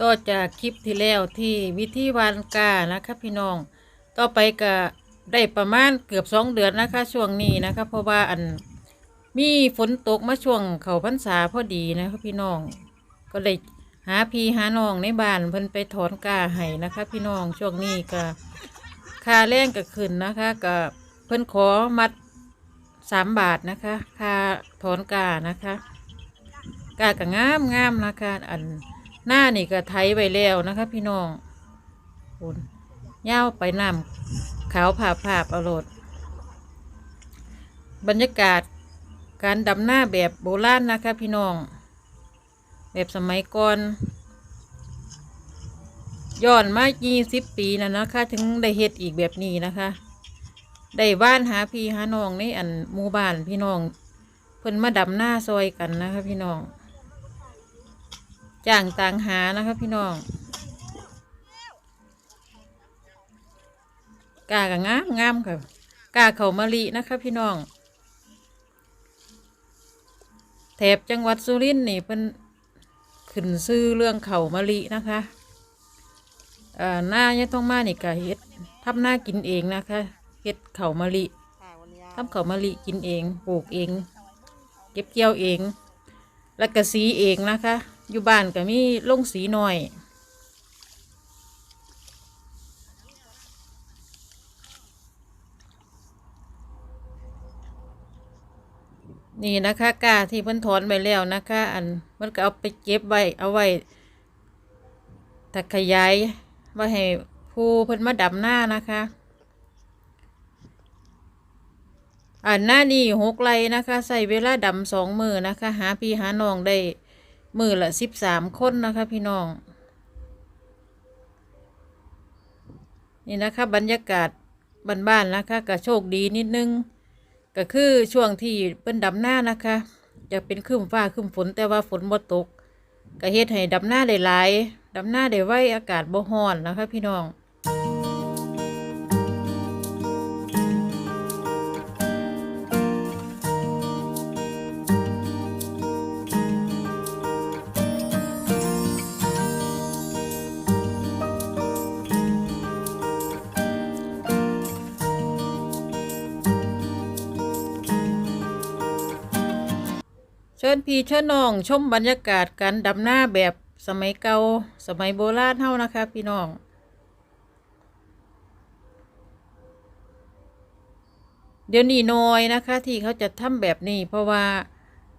ต่อจากคลิปที่แล้วที่วิธีวานกานะคะพี่น้อง ต่อไปก็ได้ประมาณเกือบสองเดือนนะคะ ช่วงนี้นะคะ เพราะว่าอันมีฝนตกมาช่วงเขาพรรษาพอดีนะคะพี่น้อง ก็เลยหาพี่หาน้องในบ้านเพิ่นไปถอนกาให้นะคะ พี่น้องช่วงนี้ก็ค่าแรงก็ขึ้นนะคะก็เพิ่นขอมัดสามบาทนะคะค่าถอนกานะคะกาก็งามงามนะคะอัน หน้านี่ก็ไถไว้แล้วนะคะ พี่น้องคุณย่าวไปน้ำขาวผาผาบเอาโรดบรรยากาศการดำหน้าแบบโบราณนะคะ พี่น้อง แบบสมัยก่อนย้อนมา20ปีนะนะคะถึงได้เฮ็ดอีกแบบนี้นะคะ ได้บ้านหาพี่หาน้องในอันหมู่บ้านพี่น้อง เพิ่นมาดำหน้าซอยกันนะคะ พี่น้อง จ้างต่างหานะคะพี่น้องกากับงามงามค่ะกาเขามะลินะคะพี่น้อง แถบจังหวัดสุรินทร์นี่เป็นขึ้นซื้อเรื่องเขามะลินะคะเอ่อหน้าเนี่ยต้องมานี่ก็เฮ็ดทำหน้ากินเองนะคะเฮ็ดเขามะลิทำเขามะลิกินเองปลูกเอง เก็บเกี่ยวเอง แล้วก็สีเองนะคะ อยู่บ้านก็มีลงสีหน่อย นี่นะคะกาที่เพิ่นถอนไปแล้วนะคะ อันมันก็เอาไปเก็บไว้เอาไว้ถ้าขยายไว้ให้ผู้เพิ่นมาดำหน้านะคะอันหน้านี่หกไรนะคะ ใส่เวลาดำสองมือนะคะ หาพี่หาน้องได้ มือละสิบสามคนนะคะพี่น้อง นี่นะคะบรรยากาศบ้านๆนะคะก็โชคดีนิดนึง ก็คือช่วงที่เป็นดำหน้านะคะจะเป็นครึ้มฟ้าครึ้มฝนแต่ว่าฝนบ่ตกก็เฮ็ดให้ดำหน้าได้หลายดำหน้าได้ไวอากาศบ่ฮ้อนนะคะพี่น้อง ชิญพี่เชิญน้อง ชมบรรยากาศการดำหน้าแบบสมัยเก่าสมัยโบราณเท่านะคะ พี่น้อง เดี๋ยวนี้น้อยนะคะ ที่เขาจะทำแบบนี้ เพราะว่า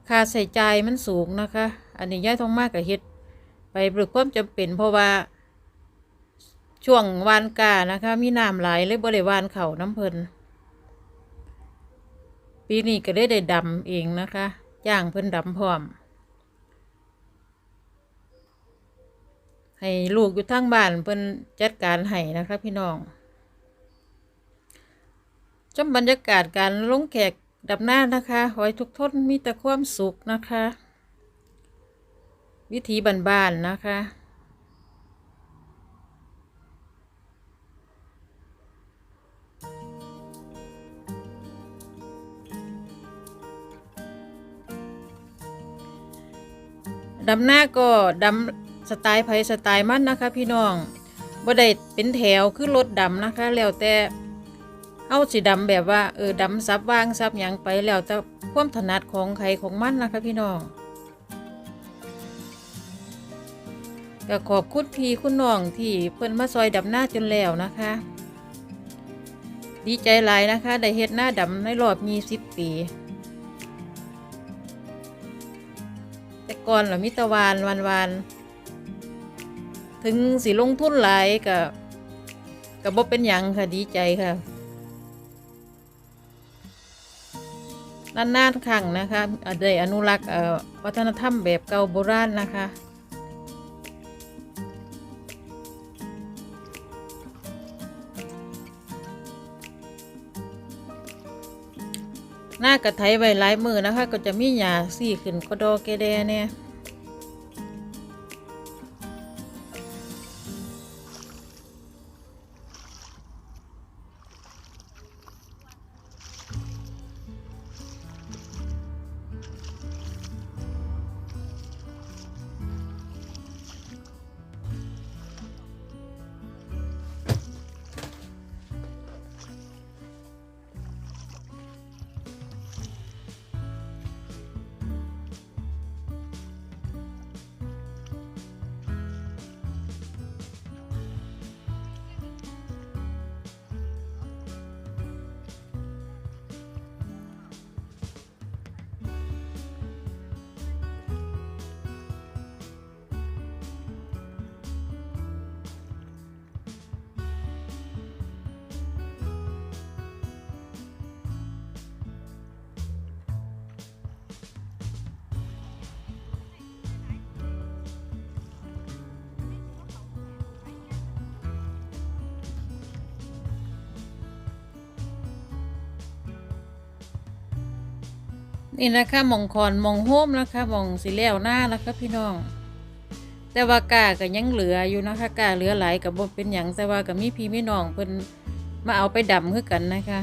ค่าใส่ใจมันสูงนะคะ อันนี้ย่ายทองมากกับเฮ็ด ไปเพื่อความจำเป็น เพราะว่า ช่วงวานกานะคะ มีน้ำไหลเลยบริวานเขาน้ำเพลินปีนี้ก็ได้ได้ดำเองนะคะ ย่างเพิ่นดำพร้อม ให้ลูกอยู่ทั้งบ้านเพิ่นจัดการให้นะครับพี่น้องชมบรรยากาศการลงแขกดับหน้านะคะขอให้ทุกท่านมีแต่ความสุขนะคะ วิธีบ้านๆนะคะ ดำหน้าก็ดำสไตล์ไผสไตล์มันนะคะ พี่น้องบ่ได้เป็นแถวคือรถดำนะคะ แล้วแต่เอาสิดำแบบว่าเออดำซับว่างซับหยังไปแล้วแต่ความถนัดของใครของมันนะคะพี่น้องก็ขอบคุณพี่คุณน้องที่เพิ่นมาซอยดำหน้าจนแล้วนะคะ ดีใจหลายนะคะ ได้เฮ็ดหน้าดำในรอบ20ปี ก่อนหรามิตรวานวันวานๆถึงสิลงทุนหลายกับกับบ่เป็นยังค่ะดีใจค่ะนานๆครั้งนะคะอะได้อนุรักษ์เอ่อวัฒนธรรมแบบเก่าโบราณนะคะ หน้ากระไทยไว้หลายมือนะคะ ก็จะมีหยาสี่ขึ้นก็ดอแกแดเนี่ย นี่นะคะมองคอนมองโฮมนะคะมองสีแล้วหน้านะคะพี่น้อง แต่ว่ากาก็ยังเหลืออยู่นะคะกาเหลือหลายกับบเป็นอย่างแต่ว่ากับมีพี่มีน้องเพิ่นมาเอาไปดำคือกันนะคะ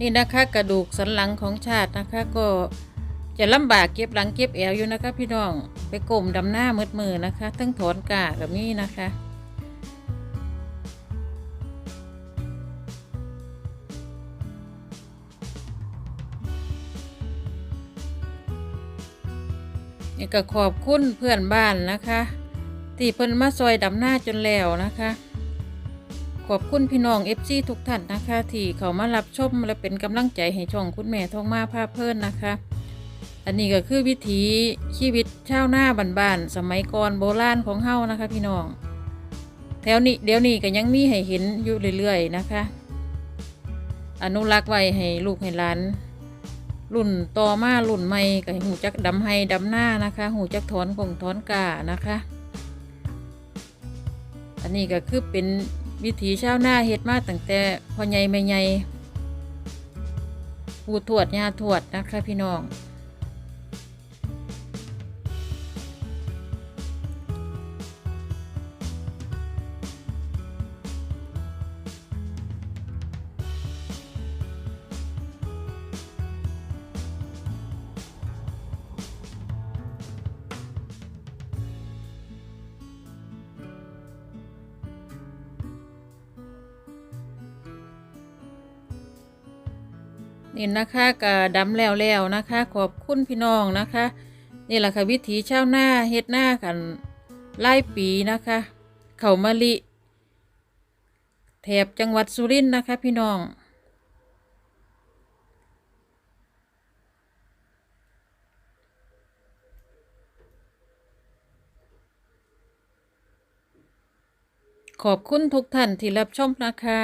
นี่นะคะกระดูกสันหลังของชาตินะคะ ก็จะลำบากเก็บหลังเก็บแอวอยู่นะคะ พี่น้องไปกลมดำหน้ามืดมือนะคะทั้งถอนกากับนี่นะคะนี่ก็ขอบคุณเพื่อนบ้านนะคะ ที่เพิ่นมาซอยดำหน้าจนแล้วนะคะ ขอบคุณพี่น้องเอฟซีทุกท่านนะคะที่เขามารับชมและเป็นกำลังใจให้ช่องคุณแม่ทองมาภาพเพิ่นนะคะ อันนี้ก็คือวิถีชีวิตชาวนาบ้านๆสมัยก่อนโบราณของเฮานะคะ พี่น้อง แถวนี้เดี๋ยวนี้ก็ยังมีให้เห็นอยู่เรื่อยๆนะคะ อนุรักษ์ไว้ให้ลูกให้หลานรุ่นต่อมารุ่นใหม่ก็หูจักดำให้ดำหน้านะคะ หูจักถอนคงถอนกานะคะ อันนี้ก็คือเป็น วิถีชาวนาเฮ็ดมาตั้งแต่พ่อใหญ่แม่ใหญ่ปู่ทวดย่าทวดนะคะพี่น้อง นี่นะคะก็ดำแล้วแล้วนะคะ ขอบคุณพี่น้องนะคะ นี่แหละค่ะวิถีชาวนาเฮ็ดหน้ากันไล่ปีนะคะเขามะลิแถบจังหวัดสุรินทร์นะคะ พี่น้องขอบคุณทุกท่านที่รับชมนะคะ